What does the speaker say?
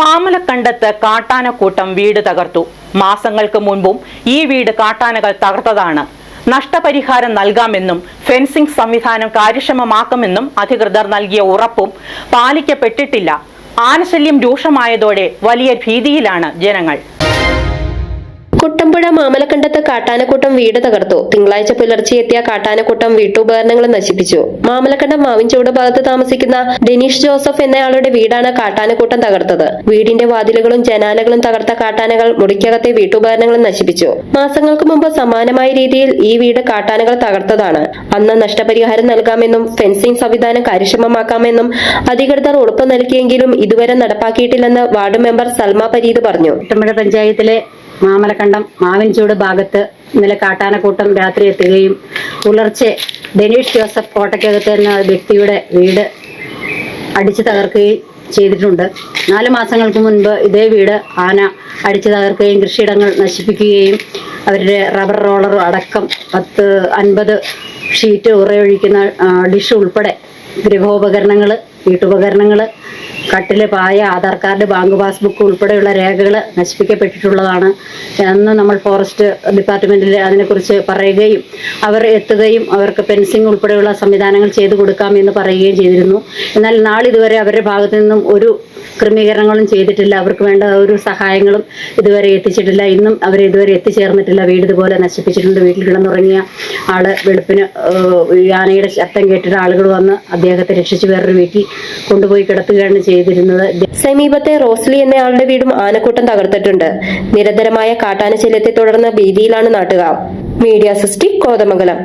മാമലക്കണ്ടത്ത് കാട്ടാനക്കൂട്ടം വീട് തകർത്തു. മാസങ്ങൾക്ക് മുൻപും ഈ വീട് കാട്ടാനകൾ തകർത്തതാണ്. നഷ്ടപരിഹാരം നൽകാമെന്നും ഫെൻസിംഗ് സംവിധാനം കാര്യക്ഷമമാക്കുമെന്നും അധികൃതർ നൽകിയ ഉറപ്പും പാലിക്കപ്പെട്ടിട്ടില്ല. ആനശല്യം രൂക്ഷമായതോടെ വലിയ ഭീതിയിലാണ് ജനങ്ങൾ. മാമലക്കണ്ടത്ത് കാട്ടാനക്കൂട്ടം വീട് തകർത്തു. തിങ്കളാഴ്ച പുലർച്ചെ എത്തിയ കാട്ടാനക്കൂട്ടം വീട്ടുപകരണങ്ങൾ നശിപ്പിച്ചു. മാമലക്കണ്ടം മാവിൻചൂട് ഭാഗത്ത് താമസിക്കുന്ന ഡെനീഷ് ജോസഫ് എന്നയാളുടെ വീടാണ് കാട്ടാനക്കൂട്ടം തകർത്തത്. വീടിന്റെ വാതിലുകളും ജനാലകളും തകർത്ത കാട്ടാനകൾ മുടിക്കകത്തെ വീട്ടുപകരണങ്ങളും നശിപ്പിച്ചു. മാസങ്ങൾക്ക് മുമ്പ് സമാനമായ രീതിയിൽ ഈ വീട് കാട്ടാനകൾ തകർത്തതാണ്. അന്ന് നഷ്ടപരിഹാരം നൽകാമെന്നും ഫെൻസിംഗ് സംവിധാനം കാര്യക്ഷമമാക്കാമെന്നും അധികൃതർ ഉറപ്പ് നൽകിയെങ്കിലും ഇതുവരെ നടപ്പാക്കിയിട്ടില്ലെന്ന് വാർഡ് മെമ്പർ സൽമ പരീദ് പറഞ്ഞു. പഞ്ചായത്തിലെ മാമലക്കണ്ടം മാവിൻചൂട് ഭാഗത്ത് ഇന്നലെ കാട്ടാനക്കൂട്ടം രാത്രി എത്തുകയും പുലർച്ചെ ഡെനീഷ് ജോസഫ് കോട്ടയ്ക്കകത്ത് എന്ന വ്യക്തിയുടെ വീട് അടിച്ചു തകർക്കുകയും ചെയ്തിട്ടുണ്ട്. നാല് മാസങ്ങൾക്ക് മുൻപ് ഇതേ വീട് ആന അടിച്ചു തകർക്കുകയും കൃഷിയിടങ്ങൾ നശിപ്പിക്കുകയും അവരുടെ റബ്ബർ റോളർ അടക്കം പത്ത് അൻപത് ഷീറ്റ് ഉറയൊഴിക്കുന്ന ഡിഷ് ഉൾപ്പെടെ ഗൃഹോപകരണങ്ങൾ വീട്ടുപകരണങ്ങൾ കട്ടിൽ പായ ആധാർ കാർഡ് ബാങ്ക് പാസ്ബുക്ക് ഉൾപ്പെടെയുള്ള രേഖകൾ നശിപ്പിക്കപ്പെട്ടിട്ടുള്ളതാണ് അന്ന് നമ്മൾ ഫോറസ്റ്റ് ഡിപ്പാർട്ട്മെന്റിൽ അതിനെക്കുറിച്ച് പറയുകയും അവർ എത്തുകയും അവർക്ക് ഫെൻസിങ് ഉൾപ്പെടെയുള്ള സംവിധാനങ്ങൾ ചെയ്തു കൊടുക്കാമെന്ന് പറയുകയും ചെയ്തിരുന്നു. എന്നാൽ നാളിതുവരെ അവരുടെ ഭാഗത്തു നിന്നും ഒരു ക്രമീകരണങ്ങളും ചെയ്തിട്ടില്ല. അവർക്ക് വേണ്ട ഒരു സഹായങ്ങളും ഇതുവരെ എത്തിച്ചിട്ടില്ല. ഇന്നും അവർ ഇതുവരെ എത്തിച്ചേർന്നിട്ടില്ല. വീട് ഇതുപോലെ നശിപ്പിച്ചിട്ടുണ്ട്. വീട്ടിൽ കിടന്നുറങ്ങിയ ആൾ വെളുപ്പിന് യാനയുടെ ശബ്ദം കേട്ടിട്ട് ആളുകൾ വന്ന് അദ്ദേഹത്തെ രക്ഷിച്ച് വേറൊരു വീട്ടിൽ കൊണ്ടുപോയി കിടത്തുകയാണ് ചെയ്തിരുന്നത്. സമീപത്തെ റോസ്ലി എന്നയാളുടെ വീടും ആനക്കൂട്ടം തകർത്തിട്ടുണ്ട്. നിരന്തരമായ കാട്ടാന ശല്യത്തെ തുടർന്ന് ഭീതിയിലാണ് നാട്ടുകാർ. മീഡിയ സിസ്റ്റി കോതമംഗലം.